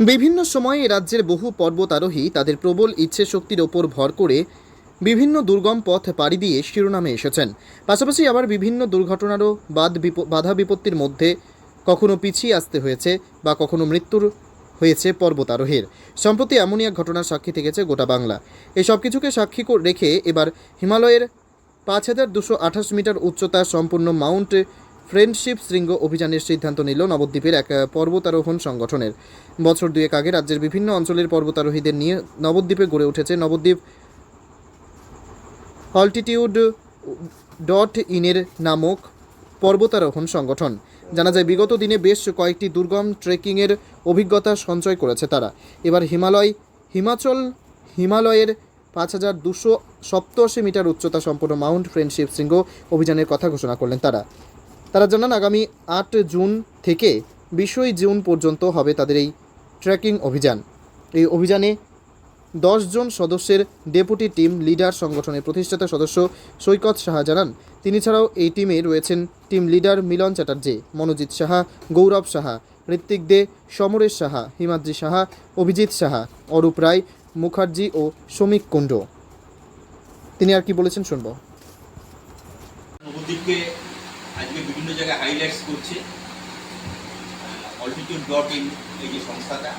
বিভিন্ন সময়ে রাজ্যের বহু পর্বতারোহী তাদের প্রবল ইচ্ছে শক্তির ওপর ভর করে বিভিন্ন দুর্গম পথ পাড়ি দিয়ে শিরোনামে এসেছেন। পাশাপাশি আবার বিভিন্ন দুর্ঘটনারও বাদ বাধা বিপত্তির মধ্যে কখনো পিছিয়ে আসতে হয়েছে বা কখনো মৃত্যুর হয়েছে পর্বতারোহীর। সম্প্রতি এমনই এক ঘটনার সাক্ষী থেকেছে গোটা বাংলা। এই সব কিছুকে সাক্ষী রেখে এবার হিমালয়ের পাঁচ হাজার দুশো আঠাশ মিটার উচ্চতার সম্পূর্ণ মাউন্ট ফ্রেন্ডশিপ শৃঙ্গ অভিযানের সিদ্ধান্ত নিল নবদ্বীপের এক পর্বতারোহণ সংগঠনের। বছর দুয়েক আগে রাজ্যের বিভিন্ন অঞ্চলের পর্বতারোহীদের নিয়ে নবদ্বীপে গড়ে উঠেছে নবদ্বীপ অল্টিটিউড ডট ইনের নামক পর্বতারোহণ সংগঠন। জানা যায়, বিগত দিনে বেশ কয়েকটি দুর্গম ট্রেকিংয়ের অভিজ্ঞতা সঞ্চয় করেছে তারা। এবার হিমালয়, হিমাচল, হিমালয়ের পাঁচ হাজার দুশো সপ্তআশি মিটার উচ্চতা সম্পন্ন মাউন্ট ফ্রেন্ডশিপ শৃঙ্গ অভিযানের কথা ঘোষণা করলেন তারা। তারা জানান, আগামী আট জুন থেকে বিশই জুন পর্যন্ত হবে তাদের এই ট্রেকিং অভিযান। এই অভিযানে জন সদস্যের ডেপুটি টিম লিডার সংগঠনের প্রতিষ্ঠাতা সদস্য সৈকত সাহা জানান, তিনি ছাড়াও এই টিমে রয়েছেন টিম লিডার মিলন চ্যাটার্জি, মনোজিৎ সাহা, গৌরব সাহা ঋত্বিক দে, সমরেশ সাহা, হিমাদ্রি সাহা, অভিজিৎ সাহা, অরূপ রায়, মুখার্জি ও শ্রমিক কুণ্ড। তিনি আর কি বলেছেন শুনব। আজকে বিভিন্ন জায়গায় হাইলাইটস করছে। অল্টিটিউড ডট ইন এই যে সংস্থাটা,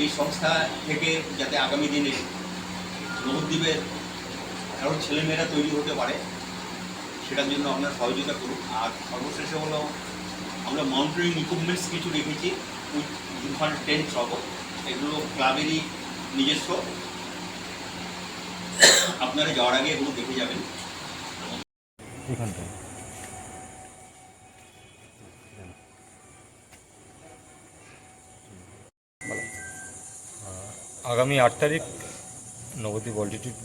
এই সংস্থা থেকে যাতে আগামী দিনে নবদ্বীপের আরও ছেলেমেয়েরা তৈরি হতে পারে, সেটার জন্য আপনারা সহযোগিতা করুন। আর সর্বশেষে হলো, আমরা মাউন্টেনিং ইকুইপমেন্টস কিছু রেখেছি উইথ ইনফান্ট টেন্ট সহ। এগুলো ক্লাবেরই নিজস্ব। আপনারা যাওয়ার আগে এগুলো দেখে যাবেন। এখানটায় আগামী আট তারিখ নবদ্বীপ অল্টিটিউড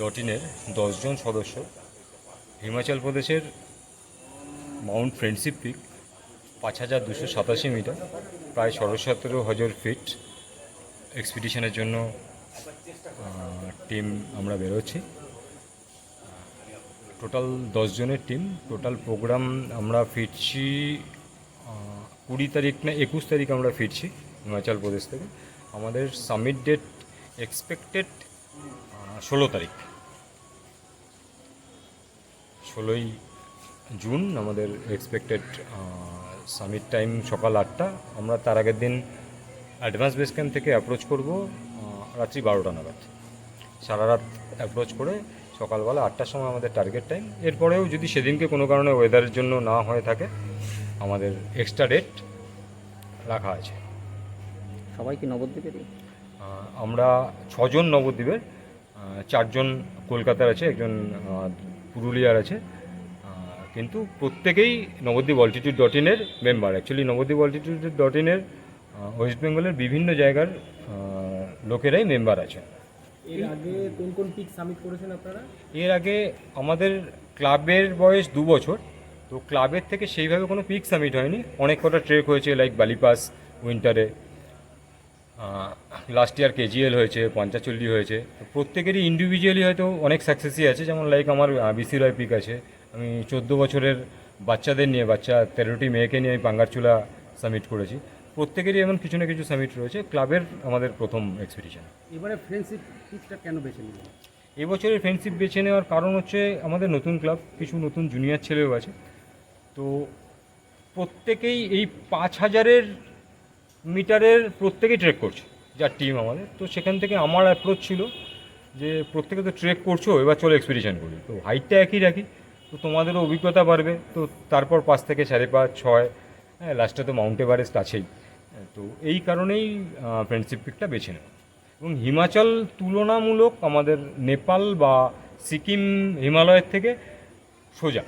ডট ইনের দশজন সদস্য হিমাচল প্রদেশের মাউন্ট ফ্রেন্ডশিপ পিক পাঁচ হাজার দুশো সাতাশি মিটার, প্রায় সাড়ে সতেরো হাজার ফিট এক্সপিডিশনের জন্য টিম আমরা বেরোচ্ছি। টোটাল জনের টিম টোটাল প্রোগ্রাম আমরা ফিরছি কুড়ি তারিখ না, একুশ তারিখ আমরা ফিরছি হিমাচল প্রদেশ থেকে। আমাদের সামিট ডেট এক্সপেক্টেড ষোলো তারিখ। ষোলোই জুন আমাদের এক্সপেক্টেড সামিট টাইম সকাল আটটা। আমরা তার আগের দিন অ্যাডভান্স বেস ক্যাম্প থেকে অ্যাপ্রোচ করব রাত্রি বারোটা নাগাদ। সারা রাত অ্যাপ্রোচ করে সকালবেলা আটটার সময় আমাদের টার্গেট টাইম এরপরেও যদি সেদিনকে কোনো কারণে ওয়েদারের জন্য না হয়ে থাকে, আমাদের এক্সট্রা ডেট রাখা আছে। সবাই কি নবদ্বীপেরই আমরা ছজন নবদ্বীপের চারজন কলকাতার আছে একজন পুরুলিয়ার আছে। কিন্তু প্রত্যেকেই নবদ্বীপ অল্টিটিউড ডট ইনের member actually Nabadwip altitude dot ইনের ওয়েস্ট বেঙ্গলের বিভিন্ন জায়গার লোকেরাই মেম্বার আছে। এর আগে কোন কোন পিক সামিট করেছেন আপনারা? এর আগে আমাদের ক্লাবের বয়স দু বছর তো ক্লাবের থেকে সেইভাবে কোনো পিক সামিট হয়নি। অনেক কটা ট্রেক হয়েছে লাইক বালিপাস উইন্টারে লাস্ট ইয়ার কেজিএল হয়েছে পঞ্চাচল্লি হয়েছে। তো প্রত্যেকেরই ইন্ডিভিজুয়ালি হয়তো অনেক সাকসেসই আছে। যেমন লাইক আমার বিসি রয় পিক আছে। আমি চোদ্দ বছরের বাচ্চাদের নিয়ে বাচ্চা তেরোটি মেয়েকে নিয়ে আমি পাঙ্গারচুলা সামিট করেছি। প্রত্যেকেরই এমন কিছু না কিছু সামিট রয়েছে। ক্লাবের আমাদের প্রথম এক্সপিডিশন এবারে ফ্রেন্ডশিপ পিকটা কেন বেছে নিলেন? এবছরের ফ্রেন্ডশিপ বেছে নেওয়ার কারণ হচ্ছে আমাদের নতুন ক্লাব কিছু নতুন জুনিয়র ছেলেও আছে। তো প্রত্যেকেই এই পাঁচ হাজারের মিটারের প্রত্যেকেই ট্রেক করছে যার টিম আমাদের। তো সেখান থেকে আমার অ্যাপ্রোচ ছিল যে প্রত্যেকে তো ট্রেক করছ এবার চলো এক্সপিডিশন করি। তো হাইটটা একই রাখি। তো তোমাদেরও অভিজ্ঞতা বাড়বে। তো তারপর পাঁচ থেকে সাড়ে পাঁচ ছয় হ্যাঁ লাস্টে তো মাউন্ট এভারেস্ট আছেই। হ্যাঁ, তো এই কারণেই ফ্রেন্ডশিপ পিকটা বেছে নেওয়া। এবং হিমাচল তুলনামূলক আমাদের নেপাল বা সিকিম হিমালয়ের থেকে সোজা।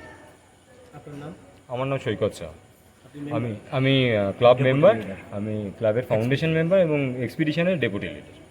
আপনার নাম? আমার নাম সৈকত শাহ আমি আমি ক্লাব মেম্বার আমি ক্লাবের ফাউন্ডেশন মেম্বার এবং এক্সপিডিশনের ডেপুটি লিডার